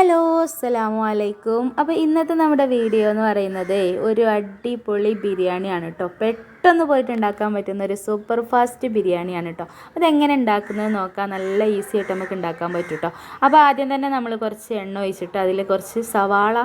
Hello അസ്സലാമു അലൈക്കും അപ്പോൾ ഇന്നത്തെ നമ്മുടെ വീഡിയോ എന്ന് പറയുന്നത് ഒരു അടിപൊളി ബിരിയാണിയാണ് കേട്ടോ പെട്ടെന്ന് പോയിട്ട് ഉണ്ടാക്കാൻ പറ്റുന്ന ഒരു സൂപ്പർ ഫാസ്റ്റ് ബിരിയാണിയാണ് കേട്ടോ അതെങ്ങനെ ഉണ്ടാക്കുന്നത് നോക്കാം നല്ല ഈസി ആയിട്ട് നമുക്ക് ഉണ്ടാക്കാൻ പറ്റും കേട്ടോ അപ്പോൾ ആദ്യം തന്നെ നമ്മൾ കുറച്ച് എണ്ണ ഒഴിച്ചിട്ട് അതിൽ കുറച്ച് സവാള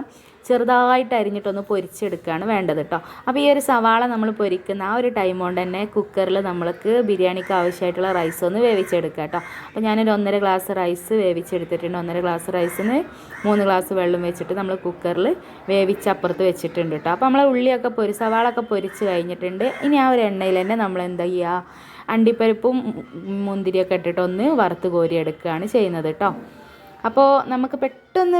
ചെറുതായിട്ട് അരിഞ്ഞിട്ടൊന്ന് പൊരിച്ചെടുക്കുകയാണ് വേണ്ടത് കേട്ടോ. അപ്പോൾ ഈ ഒരു സവാള നമ്മൾ പൊരിക്കുന്ന ആ ഒരു ടൈം കൊണ്ട് തന്നെ കുക്കറിൽ നമ്മൾക്ക് ബിരിയാണിക്ക് ആവശ്യമായിട്ടുള്ള റൈസ് ഒന്ന് വേവിച്ചെടുക്കുക കേട്ടോ. അപ്പോൾ ഞാനൊരു ഒന്നര ഗ്ലാസ് റൈസ് വേവിച്ചെടുത്തിട്ടുണ്ട്. ഒന്നര ഗ്ലാസ് റൈസിന് മൂന്ന് ഗ്ലാസ് വെള്ളം വെച്ചിട്ട് നമ്മൾ കുക്കറിൽ വേവിച്ച് അപ്പുറത്ത് വെച്ചിട്ടുണ്ട് കേട്ടോ. അപ്പോൾ നമ്മൾ ഉള്ളിയൊക്കെ പൊരി സവാളൊക്കെ പൊരിച്ച് കഴിഞ്ഞിട്ടുണ്ട്. ഇനി ആ ഒരു എണ്ണയിൽ തന്നെ നമ്മൾ എന്താ ചെയ്യുക? അണ്ടിപ്പരിപ്പും മുന്തിരിയൊക്കെ ഇട്ടിട്ടൊന്ന് വറുത്ത് കോരിയെടുക്കുകയാണ് ചെയ്യുന്നത് കേട്ടോ. അപ്പോൾ നമുക്ക് പെട്ടെന്ന്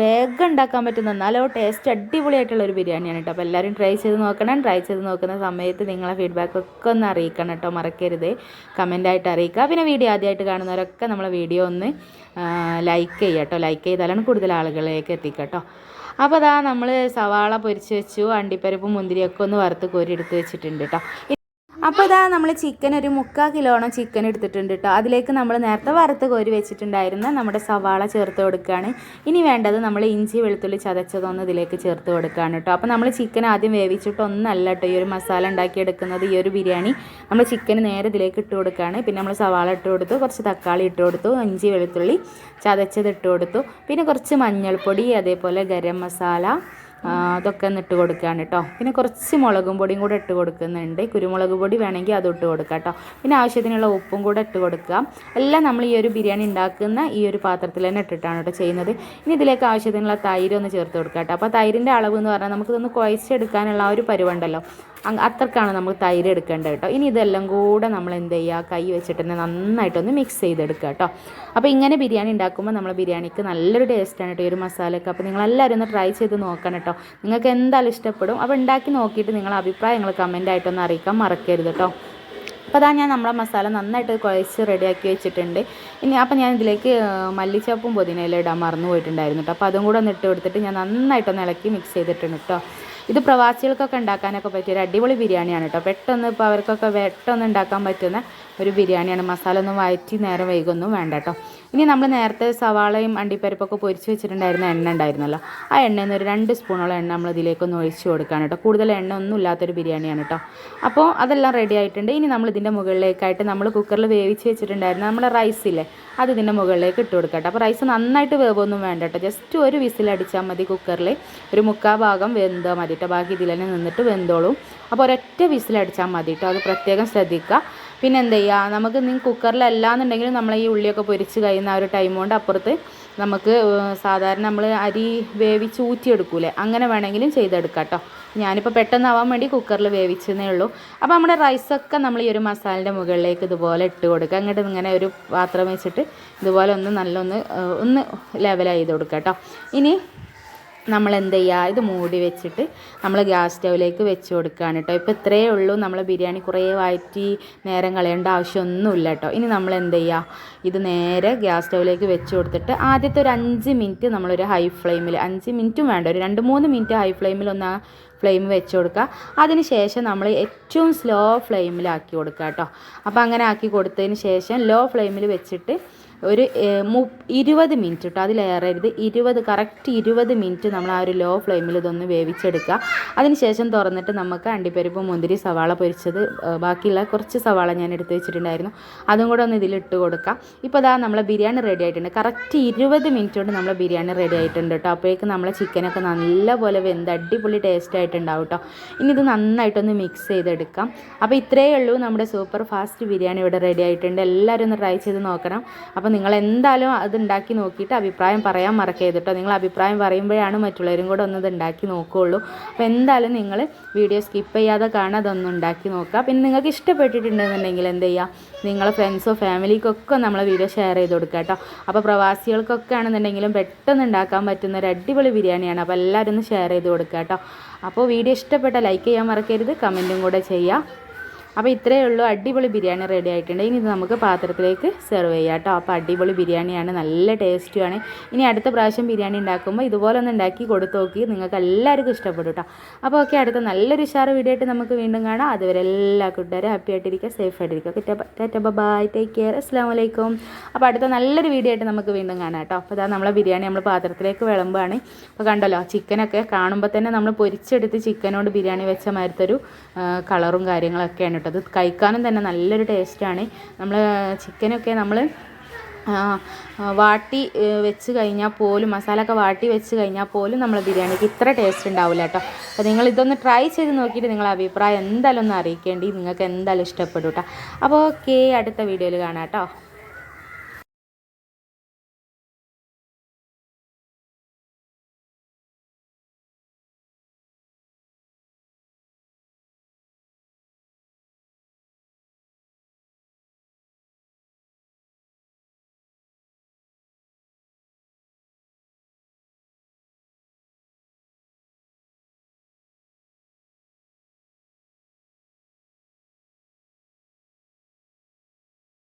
വേഗം ഉണ്ടാക്കാൻ പറ്റുന്ന എന്നാലോ ടേസ്റ്റ് അടിപൊളിയായിട്ടുള്ള ഒരു ബിരിയാണിയാണ് കേട്ടോ അപ്പോൾ എല്ലാവരും ട്രൈ ചെയ്ത് നോക്കണം. ട്രൈ ചെയ്ത് നോക്കുന്ന സമയത്ത് നിങ്ങളെ ഫീഡ്ബാക്ക് ഒക്കെ ഒന്ന് അറിയിക്കണം കേട്ടോ മറക്കരുത്. കമന്റായിട്ട് അറിയിക്കുക. പിന്നെ വീഡിയോ ആദ്യമായിട്ട് കാണുന്നവരൊക്കെ നമ്മളെ വീഡിയോ ഒന്ന് ലൈക്ക് ചെയ്യുക കേട്ടോ ലൈക്ക് ചെയ്താലാണ് കൂടുതൽ ആളുകളിലേക്ക് എത്തിക്കുക കേട്ടോ അപ്പോൾ അതാ നമ്മൾ സവാള പൊരിച്ച് വെച്ചു അണ്ടിപ്പരിപ്പും മുന്തിരിയൊക്കെ ഒന്ന് വറുത്ത് കോരി എടുത്ത് വെച്ചിട്ടുണ്ട് കേട്ടോ അപ്പോൾ ഇതാ നമ്മൾ ചിക്കൻ ഒരു മുക്കാൽ കിലോണം ചിക്കൻ എടുത്തിട്ടുണ്ട് കേട്ടോ അതിലേക്ക് നമ്മൾ നേരത്തെ വറുത്ത് കോരി വെച്ചിട്ടുണ്ടായിരുന്ന നമ്മുടെ സവാള ചേർത്ത് കൊടുക്കുകയാണ് ഇനി വേണ്ടത് നമ്മൾ ഇഞ്ചി വെളുത്തുള്ളി ചതച്ചതൊന്ന് ഇതിലേക്ക് ചേർത്ത് കൊടുക്കുകയാണ് കേട്ടോ അപ്പോൾ നമ്മൾ ചിക്കൻ ആദ്യം വേവിച്ചിട്ടൊന്നല്ല കേട്ടോ ഈ ഒരു മസാല ഉണ്ടാക്കി എടുക്കുന്നത് ഈ ഒരു ബിരിയാണി. നമ്മൾ ചിക്കൻ നേരെ ഇതിലേക്ക് ഇട്ട് കൊടുക്കുകയാണ് പിന്നെ നമ്മൾ സവാള ഇട്ട് കൊടുത്തു കുറച്ച് തക്കാളി ഇട്ട് കൊടുത്തു ഇഞ്ചി വെളുത്തുള്ളി ചതച്ചത് ഇട്ട് കൊടുത്തു. പിന്നെ കുറച്ച് മഞ്ഞൾപ്പൊടി അതേപോലെ ഗരം മസാല അതൊക്കെ ഒന്ന് ഇട്ട് കൊടുക്കുകയാണ് കേട്ടോ പിന്നെ കുറച്ച് മുളകും പൊടിയും കൂടെ ഇട്ട് കൊടുക്കുന്നുണ്ട്. കുരുമുളക് പൊടി വേണമെങ്കിൽ അത് ഇട്ട് കൊടുക്കുക കേട്ടോ പിന്നെ ആവശ്യത്തിനുള്ള ഉപ്പും കൂടെ ഇട്ട് കൊടുക്കുക. എല്ലാം നമ്മൾ ഈ ഒരു ബിരിയാണി ഉണ്ടാക്കുന്ന ഈ ഒരു പാത്രത്തിൽ തന്നെ ഇട്ടിട്ടാണ് കേട്ടോ ചെയ്യുന്നത്. ഇനി ഇതിലേക്ക് ആവശ്യത്തിനുള്ള തൈര് ഒന്ന് ചേർത്ത് കൊടുക്കുക കേട്ടോ അപ്പോൾ തൈരിന്റെ അളവ് എന്ന് പറഞ്ഞാൽ നമുക്കിതൊന്ന് കുഴച്ചെടുക്കാനുള്ള ആ ഒരു പരുവുണ്ടല്ലോ. അത്രക്കാണ് നമ്മൾ തൈര് എടുക്കേണ്ടത് കേട്ടോ. ഇനി ഇതെല്ലാം കൂടെ നമ്മൾ എന്ത് ചെയ്യുക? കൈ വെച്ചിട്ട് തന്നെ നന്നായിട്ടൊന്ന് മിക്സ് ചെയ്തെടുക്കുക കേട്ടോ. അപ്പോൾ ഇങ്ങനെ ബിരിയാണി ഉണ്ടാക്കുമ്പോൾ നമ്മൾ ബിരിയാണിക്ക് നല്ലൊരു ടേസ്റ്റാണ് കേട്ടോ ഈ ഒരു മസാലയൊക്കെ. അപ്പോൾ നിങ്ങളെല്ലാവരും ഒന്ന് ട്രൈ ചെയ്ത് നോക്കണം കേട്ടോ. നിങ്ങൾക്ക് എന്തായാലും ഇഷ്ടപ്പെടും. അപ്പോൾ ഉണ്ടാക്കി നോക്കിയിട്ട് നിങ്ങളെ അഭിപ്രായങ്ങൾ കമന്റായിട്ടൊന്ന് അറിയിക്കാൻ മറക്കരുത് കേട്ടോ. അപ്പോൾ അതാ ഞാൻ നമ്മളെ മസാല നന്നായിട്ട് കുഴച്ച് റെഡിയാക്കി വെച്ചിട്ടുണ്ട്. ഇനി അപ്പോൾ ഞാൻ ഇതിലേക്ക് മല്ലിച്ചപ്പും പുതിനയിലും ഇടാൻ മറന്നു പോയിട്ടുണ്ടായിരുന്നു കേട്ടോ. അപ്പോൾ അതും കൂടെ ഒന്ന് ഇട്ട് കൊടുത്തിട്ട് ഞാൻ നന്നായിട്ടൊന്ന് ഇളക്കി മിക്സ് ചെയ്തിട്ടുണ്ട് കേട്ടോ. ഇത് പ്രവാസികൾക്കൊക്കെ ഉണ്ടാക്കാനൊക്കെ പറ്റിയ ഒരു അടിപൊളി ബിരിയാണിയാണ് കേട്ടോ. പെട്ടെന്ന് ഇപ്പോൾ അവർക്കൊക്കെ പെട്ടെന്ന് ഉണ്ടാക്കാൻ പറ്റുന്ന ഒരു ബിരിയാണിയാണ്. മസാല ഒന്നും വയറ്റി നേരം വൈകൊന്നും വേണ്ട കേട്ടോ. ഇനി നമ്മൾ നേരത്തെ സവാളയും അണ്ടിപ്പരിപ്പൊക്കെ പൊരിച്ച് വെച്ചിട്ടുണ്ടായിരുന്ന എണ്ണ ഉണ്ടായിരുന്നല്ലോ. ആ എണ്ണയിൽ നിന്ന് ഒരു രണ്ട് സ്പൂണോളം എണ്ണ നമ്മൾ ഇതിലേക്കൊന്ന് ഒഴിച്ച് കൊടുക്കുകയാണ് കേട്ടോ. കൂടുതൽ എണ്ണ ഒന്നും ഇല്ലാത്തൊരു ബിരിയാണിയാണ് കേട്ടോ. അപ്പോൾ അതെല്ലാം റെഡി ആയിട്ടുണ്ട്. ഇനി നമ്മൾ ഇതിന്റെ മുകളിലേക്കായിട്ട് നമ്മൾ കുക്കറിൽ വേവിച്ച് വെച്ചിട്ടുണ്ടായിരുന്ന നമ്മുടെ റൈസില്ലേ അത് ഇതിന്റെ മുകളിലേക്ക് ഇട്ട് കൊടുക്കുക കേട്ടോ. അപ്പോൾ റൈസ് നന്നായിട്ട് വേവൊന്നും വേണ്ട കേട്ടോ. ജസ്റ്റ് ഒരു വിസിൽ അടിച്ചാൽ മതി കുക്കറിൽ ഒരു മുക്കാൽ ഭാഗം വെന്താൽ മതി കേട്ടോ. ബാക്കി ഇതിൽ തന്നെ നിന്നിട്ട് വെന്തോളും. അപ്പോൾ ഒരൊറ്റ വിസിൽ അടിച്ചാൽ മതി കേട്ടോ. അത് പ്രത്യേകം ശ്രദ്ധിക്കുക. പിന്നെ എന്ത് ചെയ്യുക നമുക്ക് നിങ്ങൾ കുക്കറിലല്ലാന്നുണ്ടെങ്കിലും നമ്മൾ ഈ ഉള്ളിയൊക്കെ പൊരിച്ച് കഴിയുന്ന ആ ഒരു ടൈം കൊണ്ട് അപ്പുറത്ത് നമുക്ക് സാധാരണ നമ്മൾ അരി വേവിച്ച് ഊറ്റിയെടുക്കൂലേ? അങ്ങനെ വേണമെങ്കിലും ചെയ്തെടുക്കാം കേട്ടോ ഞാനിപ്പോൾ പെട്ടെന്നാവാൻ വേണ്ടി കുക്കറിൽ വേവിച്ചതേ ഉള്ളൂ. അപ്പോൾ നമ്മുടെ റൈസൊക്കെ നമ്മൾ ഈ ഒരു മസാലന്റെ മുകളിലേക്ക് ഇതുപോലെ ഇട്ട് കൊടുക്കുക. അങ്ങോട്ട് ഇങ്ങനെ ഒരു പാത്രം വെച്ചിട്ട് ഇതുപോലെ ഒന്ന് നല്ലൊന്ന് ഒന്ന് ലെവലായി കൊടുക്കുക കേട്ടോ ഇനി നമ്മൾ എന്ത് ചെയ്യുക ഇത് മൂടി വെച്ചിട്ട് നമ്മൾ ഗ്യാസ് സ്റ്റൗവിലേക്ക് വെച്ച് കൊടുക്കുകയാണ് കേട്ടോ ഇപ്പോൾ ഇത്രയേ ഉള്ളൂ. നമ്മൾ ബിരിയാണി കുറേ വഴറ്റി നേരം കളയേണ്ട ആവശ്യമൊന്നുമില്ല കേട്ടോ ഇനി നമ്മൾ എന്ത് ചെയ്യുക ഇത് നേരെ ഗ്യാസ് സ്റ്റൗവിലേക്ക് വെച്ച് കൊടുത്തിട്ട് ആദ്യത്തെ ഒരു അഞ്ച് മിനിറ്റ് നമ്മളൊരു ഹൈ ഫ്ലെയിമിൽ അഞ്ച് മിനിറ്റും വേണ്ട. ഒരു രണ്ട് മൂന്ന് മിനിറ്റ് ഹൈ ഫ്ലെയിമിൽ ഒന്ന് ഫ്ലെയിം വെച്ച് കൊടുക്കുക അതിന് ശേഷം നമ്മൾ ഏറ്റവും സ്ലോ ഫ്ലെയിമിലാക്കി കൊടുക്കുക കേട്ടോ അപ്പോൾ അങ്ങനെ ആക്കി കൊടുത്തതിന് ശേഷം ലോ ഫ്ലെയിമിൽ വെച്ചിട്ട് ഒരു മു ഇരുപത് മിനിറ്റ് കേട്ടോ അതിലേറരുത് ഇരുപത് കറക്റ്റ് ഇരുപത് മിനിറ്റ് നമ്മൾ ആ ഒരു ലോ ഫ്ലെയിമിൽ ഇതൊന്ന് വേവിച്ചെടുക്കുക. അതിനുശേഷം തുറന്നിട്ട് നമുക്ക് അണ്ടിപ്പരിപ്പ് മുന്തിരി സവാള പൊരിച്ചത് ബാക്കിയുള്ള കുറച്ച് സവാള ഞാൻ എടുത്ത് വെച്ചിട്ടുണ്ടായിരുന്നു. അതും കൂടെ ഒന്ന് ഇതിലിട്ട് കൊടുക്കാം. ഇപ്പോൾ അതാ നമ്മളെ ബിരിയാണി റെഡി ആയിട്ടുണ്ട്. കറക്റ്റ് ഇരുപത് മിനിറ്റ് കൊണ്ട് നമ്മളെ ബിരിയാണി റെഡി ആയിട്ടുണ്ട് കേട്ടോ അപ്പോഴേക്കും നമ്മളെ ചിക്കനൊക്കെ നല്ലപോലെ വെന്ത് അടിപൊളി ടേസ്റ്റ് ആയിട്ടുണ്ടാവും കേട്ടോ ഇനി ഇത് നന്നായിട്ടൊന്ന് മിക്സ് ചെയ്തെടുക്കാം. അപ്പോൾ ഇത്രയേ ഉള്ളൂ. നമ്മുടെ സൂപ്പർ ഫാസ്റ്റ് ബിരിയാണി ഇവിടെ റെഡി ആയിട്ടുണ്ട്. എല്ലാവരും ഒന്ന് ട്രൈ ചെയ്ത് നോക്കണം. അപ്പോൾ നിങ്ങൾ എന്തായാലും അത് ഉണ്ടാക്കി നോക്കിയിട്ട് അഭിപ്രായം പറയാൻ മറക്കരുത് കേട്ടോ നിങ്ങൾ അഭിപ്രായം പറയുമ്പോഴാണ് മറ്റുള്ളവരും കൂടെ ഒന്നത് ഉണ്ടാക്കി നോക്കുകയുള്ളൂ അപ്പോൾ എന്തായാലും നിങ്ങൾ വീഡിയോ സ്കിപ്പ് ചെയ്യാതെ കാണാൻ അതൊന്നും ഉണ്ടാക്കി നോക്കുക. പിന്നെ നിങ്ങൾക്ക് ഇഷ്ടപ്പെട്ടിട്ടുണ്ടെന്നുണ്ടെങ്കിൽ എന്ത് ചെയ്യുക? നിങ്ങളെ ഫ്രണ്ട്സോ ഫാമിലിക്കൊക്കെ നമ്മളെ വീഡിയോ ഷെയർ ചെയ്ത് കൊടുക്കുക കേട്ടോ അപ്പോൾ പ്രവാസികൾക്കൊക്കെ ആണെന്നുണ്ടെങ്കിലും പെട്ടെന്ന് ഉണ്ടാക്കാൻ പറ്റുന്ന ഒരു അടിപൊളി ബിരിയാണിയാണ്. അപ്പോൾ എല്ലാവരും ഒന്ന് ഷെയർ ചെയ്ത് കൊടുക്കുക കേട്ടോ അപ്പോൾ വീഡിയോ ഇഷ്ടപ്പെട്ട ലൈക്ക് ചെയ്യാൻ മറക്കരുത് കമന്റും കൂടെ ചെയ്യുക. അപ്പോൾ ഇത്രയേ ഉള്ളൂ. അടിപൊളി ബിരിയാണി റെഡി ആയിട്ടുണ്ട്. ഇനി ഇത് നമുക്ക് പാത്രത്തിലേക്ക് സെർവ് ചെയ്യാം കേട്ടോ. അപ്പോൾ അടിപൊളി ബിരിയാണിയാണ്. നല്ല ടേസ്റ്റുമാണ് ഇനി അടുത്ത പ്രാവശ്യം ബിരിയാണി ഉണ്ടാക്കുമ്പോൾ ഇതുപോലെ ഒന്ന് ഉണ്ടാക്കി കൊടുത്തു നോക്കി നിങ്ങൾക്ക് എല്ലാവർക്കും ഇഷ്ടപ്പെടും കേട്ടോ. അപ്പോൾ ഓക്കെ അടുത്ത നല്ലൊരു ഷാർ വീഡിയോ ആയിട്ട് നമുക്ക് വീണ്ടും കാണാം. അതുവരെ എല്ലാ കൂട്ടുകാരും ഹാപ്പി ആയിട്ടിരിക്കുക സേഫ് ആയിട്ടിരിക്കുക. ടാറ്റ ബൈ ടേക്ക് കെയർ അസ്സാം വലൈക്കും അപ്പോൾ അടുത്ത നല്ലൊരു വീഡിയോ ആയിട്ട് നമുക്ക് വീണ്ടും കാണാം കേട്ടോ. അപ്പോൾ അതാ നമ്മളെ ബിരിയാണി നമ്മൾ പാത്രത്തിലേക്ക് വിളമ്പാണ്. അപ്പോൾ കണ്ടല്ലോ ചിക്കനൊക്കെ കാണുമ്പോൾ തന്നെ നമ്മൾ പൊരിച്ചെടുത്ത് ചിക്കനോട് ബിരിയാണി വെച്ച മാതിരത്തൊരു കളറും കാര്യങ്ങളൊക്കെയാണ് കേട്ടോ. അത് കഴിക്കാനും തന്നെ നല്ലൊരു ടേസ്റ്റാണ്. നമ്മൾ ചിക്കനൊക്കെ നമ്മൾ വാട്ടി വെച്ച് കഴിഞ്ഞാൽ പോലും മസാല ഒക്കെ വാട്ടി വെച്ച് കഴിഞ്ഞാൽ പോലും നമ്മൾ ബിരിയാണിക്ക് ഇത്ര ടേസ്റ്റ് ഉണ്ടാവില്ല കേട്ടോ. അപ്പോൾ നിങ്ങൾ ഇതൊന്ന് ട്രൈ ചെയ്ത് നോക്കിയിട്ട് നിങ്ങളുടെ അഭിപ്രായം എന്തായാലും ഒന്ന് അറിയിക്കേണ്ടി. നിങ്ങൾക്ക് എന്തായാലും ഇഷ്ടപ്പെടും കേട്ടോ. അപ്പോൾ ഓക്കെ അടുത്ത വീഡിയോയിൽ കാണാം കേട്ടോ.